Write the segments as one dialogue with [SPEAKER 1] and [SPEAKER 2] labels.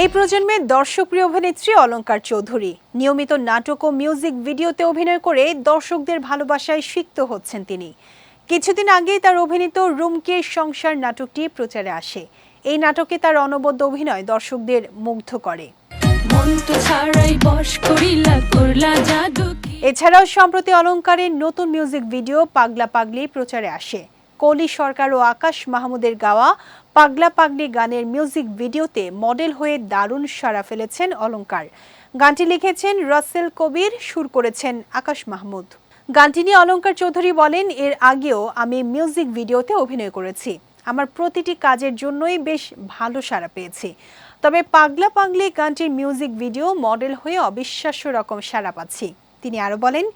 [SPEAKER 1] এই প্রজন্মের দর্শকপ্রিয় অভিনেত্রী অলঙ্কার চৌধুরী। নিয়মিত নাটক ও মিউজিক ভিডিওতে অভিনয় করে দর্শকদের ভালোবাসায় সিক্ত হচ্ছেন তিনি। কিছুদিন আগেই তার অভিনীত রুমকে সংসার নাটকটি প্রচারে আসে। এই নাটকে তার অনবদ্য অভিনয় দর্শকদের মুগ্ধ করে। এছাড়াও সম্প্রতি অলঙ্কারের নতুন মিউজিক ভিডিও পাগলা পাগলি প্রচারে আসে। কলি সরকার ও আকাশ মাহমুদের গাওয়া পাগলা পাগলি গানের মিউজিক ভিডিওতে মডেল হয়ে দারুণ সাড়া ফেলেছেন অলঙ্কার গানটি লিখেছেন রাসেল কবির, সুর করেছেন আকাশ মাহমুদ। গানটি নিয়ে অলঙ্কার চৌধুরী বলেন, এর আগেও আমি মিউজিক ভিডিওতে অভিনয় করেছি। আমার প্রতিটি কাজের জন্যই বেশ ভালো সাড়া পেয়েছি। তবে পাগলা পাগলি গানটির মিউজিক ভিডিও মডেল হয়ে অবিশ্বাস্য রকম সাড়া পাচ্ছি। তিনি আরও বলেন,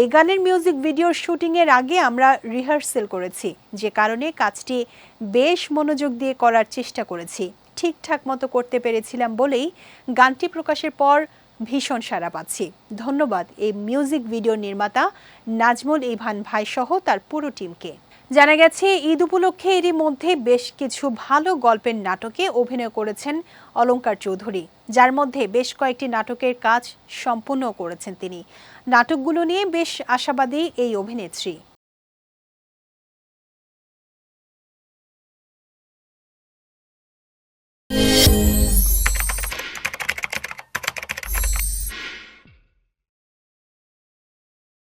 [SPEAKER 1] এই গানের মিউজিক ভিডিওর শুটিং এর আগে আমরা রিহার্সেল করেছি। যে কারণে কাজটি বেশ মনোযোগ দিয়ে করার চেষ্টা করেছি। ঠিকঠাক মতো করতে পেরেছিলাম বলেই গানটি প্রকাশের পর ভীষণ সাড়া পাচ্ছি। ধন্যবাদ এই মিউজিক ভিডিও নির্মাতা নাজমুল ইভান ভাই সহ তার পুরো টিমকে। জানা গেছে, ঈদ উপলক্ষে এরই মধ্যে বেশ কিছু ভালো গল্পের নাটকে অভিনয় করেছেন অলঙ্কার চৌধুরী। যার মধ্যে বেশ কয়েকটি নাটকের কাজ সম্পূর্ণ করেছেন তিনি। নাটকগুলো নিয়ে বেশ আশাবাদী এই অভিনেত্রী।